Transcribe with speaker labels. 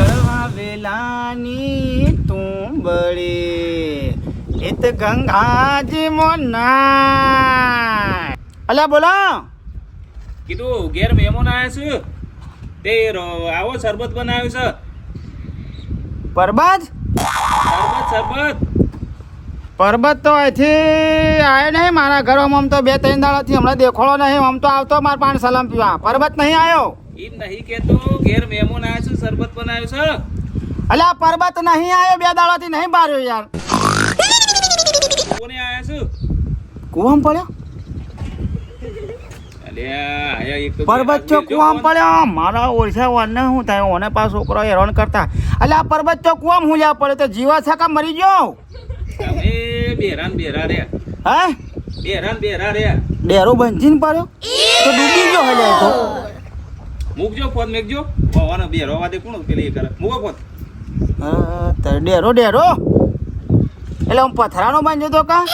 Speaker 1: નીકળવા વેલાની તું બળે હિત ગંગાજી મોના અલ્યા બોલો.
Speaker 2: કીધું ઘેર મહેમાન આવ્યા છે. તે આવો શરબત બનાવ્યું છે.
Speaker 1: પરબત?
Speaker 2: શરબત શરબત.
Speaker 1: પરબત તો અહીંથી આવ્યો નહીં. મારા ઘરમાં આમ તો બે ત્રણ દાડાથી હમણાં દેખોડો નહીં. આમ તો આવતો મારા પાણી સલામ પીવા. પરબત નહીં આવ્યો
Speaker 2: એમ નહીં કેતો ઘેર મહેમાન આવ્યા છે શરબત બનાવ્યું છે.
Speaker 1: અલ્યા પરબત નહીં આવ્યો બે દાડાથી નહીં બાર્યો યાર.
Speaker 2: કોને આવ્યા છે?
Speaker 1: કુવામ પડ્યો? પરબત ચો કુવામાં પડ્યો. મારા વાને શું થાય? ઓને પાસ છોકરો હેરાન કરતા. અલ્યા પરબત ચો કુવામાં હું લ્યા પડે તો જીવા છે કા મરી ગયો.
Speaker 2: તમે બેરાન બેરા રહ્યા.
Speaker 1: હે?
Speaker 2: બેરાન બેરા રહ્યા.
Speaker 1: ડેરો બંધીને પડ્યો? તો ડૂબી ગયો હલે તો.
Speaker 2: મૂકજો ફોન, મેકજો. વાવાનો બે રોવા દે, કોણ પેલી કરે? મૂકો ફોન.
Speaker 1: ડેરો ડેરો. એટલે હું પથરાનો બાંધ્યો તો કા?